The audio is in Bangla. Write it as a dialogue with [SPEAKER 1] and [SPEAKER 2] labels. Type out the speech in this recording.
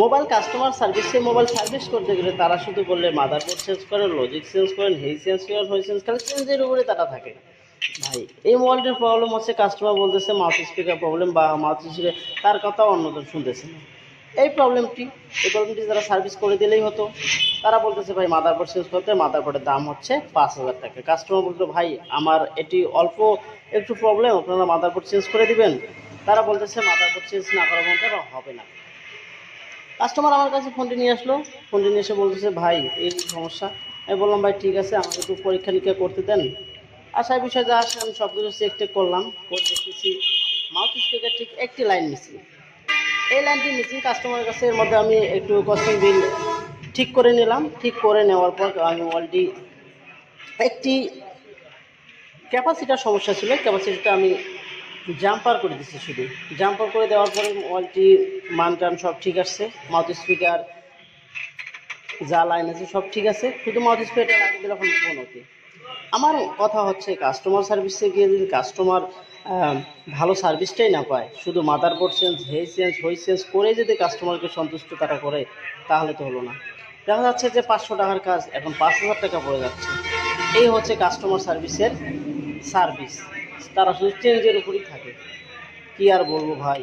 [SPEAKER 1] মোবাইল কাস্টমার সার্ভিসে মোবাইল সার্ভিস করতে গেলে তারা শুধু বললে মাদারবোর্ড চেঞ্জ করেন লজিক চেঞ্জ করেন হেই চেঞ্জ করেন হই চেঞ্জ করেন চেঞ্জের উপরে তারা থাকে। ভাই, এই মোবাইলটির প্রবলেম হচ্ছে কাস্টমার বলতেছে মাউথ স্পিকার প্রবলেম বা মাউথ স্পিকার তার কথা অন্যজন শুনতেছে। না এই প্রবলেমটি এই প্রবলেমটি তারা সার্ভিস করে দিলেই হতো। তারা বলতেছে, ভাই মাদার মাদারবোর্ড চেঞ্জ করতে মাদার মাদারবোর্ডের দাম হচ্ছে পাঁচ হাজার টাকা। কাস্টমার বলতো, ভাই, আমার এটি অল্প একটু প্রবলেম আপনারা মাদার মাদারবোর্ড চেঞ্জ করে দিবেন? তারা বলতেছে মাদারবোর্ড চেঞ্জ না করার মধ্যে হবে না। কাস্টমার আমার কাছে ফোনটি নিয়ে আসলো। ফোনটি নিয়ে এসে বলতেছে, ভাই, এই সমস্যা। আমি বললাম, ভাই, ঠিক আছে, আমাকে একটু পরীক্ষা নিরীক্ষা করতে দেন। আশার বিষয় যা আসে, আমি সব কিছু চেক টেক করলাম, করে দেখতেছি, মাউথ স্পিকার ঠিক একটি লাইন মিসিং। এই লাইনটি মিসিং কাস্টমারের কাছে, এর মধ্যে আমি একটু কস্টিং বিল ঠিক করে নিলাম। ঠিক করে নেওয়ার পর আমি মোবাইলটি একটি ক্যাপাসিটার সমস্যা ছিল। ক্যাপাসিটিটা আমি জাম্পার করে দিচ্ছি শুধু। জাম্পার করে দেওয়ার পরে মোবাইলটি মান টান সব ঠিক আসছে। মাউথ স্পিকার যা লাইন আছে সব ঠিক আছে। শুধু মাউথ স্পিকারটা লাগিয়ে দিলে এখন ফোন ওকে আমার কথা হচ্ছে কাস্টমার সার্ভিসে গিয়ে যদি কাস্টমার ভালো সার্ভিসটাই না পায়, শুধু মাদারবোর্ড চেঞ্জ হেই চেঞ্জ হই চেঞ্জ করে যদি কাস্টমারকে সন্তুষ্ট তারা করে, তাহলে তো হলো না। দেখা যাচ্ছে যে পাঁচশো টাকার কাজ, এখন পাঁচ হাজার টাকা পড়ে যাচ্ছে। এই হচ্ছে কাস্টমার সার্ভিসের সার্ভিস তারা শুধু চেঞ্জের উপরই থাকে। কি আর বলব ভাই?